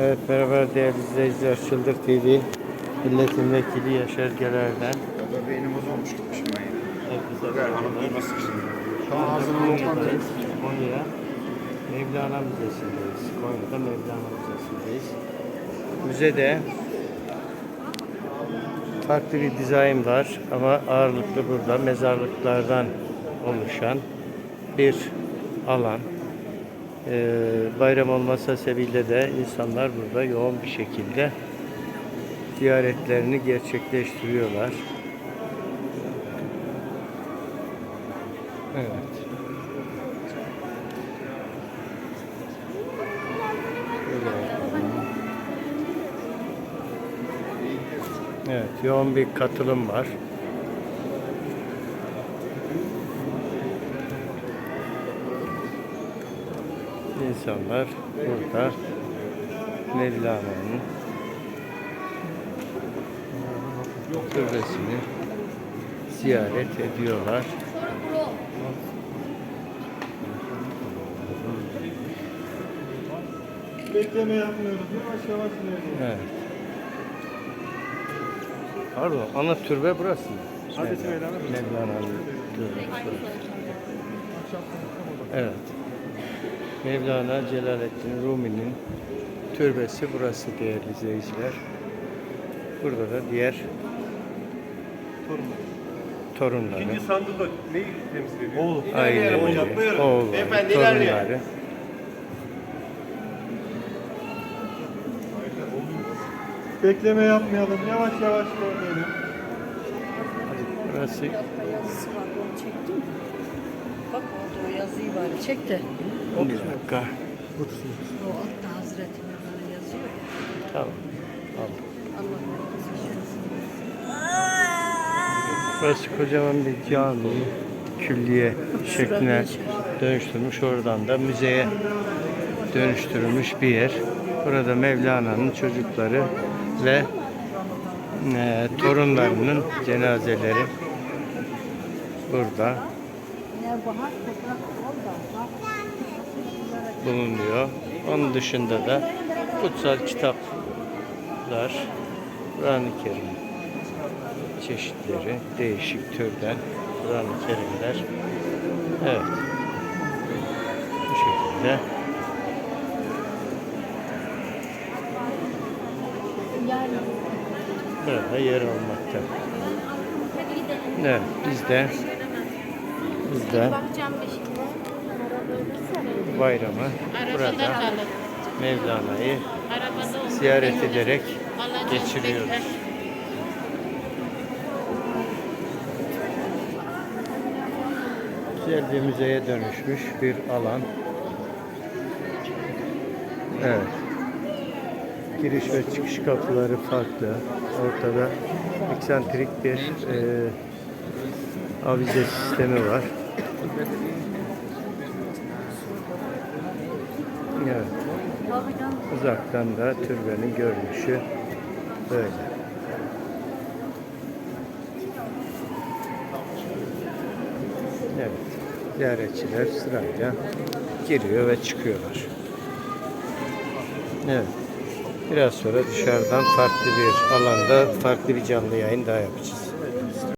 Evet merhaba değerli izleyiciler Çıldır TV Milletin Vekili Yaşar Geler'den Baba beynim bozulmuş gitmişim ben ya. Herkese Ver hanım duymasın şimdi. Şu an ağzını lokman Konya'dayız. Konya Mevlana Müzesi'ndeyiz. Konya'da Mevlana Müzesi'ndeyiz. Müzede farklı bir dizayn var ama ağırlıklı burada mezarlıklardan oluşan bir alan. Ee, bayram olmasa sebebiyle de insanlar burada yoğun bir şekilde ziyaretlerini gerçekleştiriyorlar. Evet. Evet, yoğun bir katılım var. İnsanlar burada Mevlana'nın türbesini ziyaret ediyorlar. Bekleme yapmıyoruz. Yavaş yavaş ilerliyoruz. Evet. Pardon, ana türbe burası mı? Hazreti Mevlana? Mevlana'nın türbesi. Evet. Mevlana Celaleddin Rumi'nin türbesi burası değerli izleyiciler. Burada da diğer torunları, İkinci sandıkta neyi temsil ediyor? Oğlum. aileleri, oğulları, Beyefendi torunları. ilerleyin. Bekleme yapmayalım. Yavaş yavaş ilerleyelim. Burası Yazısı var, onu çektim. Bak orada o yazıyı var. Çek de. Bir dakika. O altta Hazreti Mevlana yazıyor ya. Tamam. Al. Allah razı olsun. Burası kocaman bir cami, külliye şekline dönüştürmüş. Oradan da müzeye dönüştürülmüş bir yer. Burada Mevlana'nın çocukları ve e, torunlarının cenazeleri burada bulunuyor. Onun dışında da kutsal kitaplar, Kur'an-ı Kerim çeşitleri, değişik türden Kur'an-ı Kerimler. Evet. Bu şekilde. Burada yer almakta. Evet, biz de biz de Bakacağım. Bayramı burada Mevlana'yı ziyaret ederek geçiriyoruz. Güzel bir müzeye dönüşmüş bir alan. Evet. Giriş ve çıkış kapıları farklı. Ortada eksantrik bir e, avize sistemi var. Evet. Uzaktan da türbenin görünüşü böyle. Evet. Ziyaretçiler sırayla giriyor ve çıkıyorlar. Evet. Biraz sonra dışarıdan farklı bir alanda farklı bir canlı yayın daha yapacağız.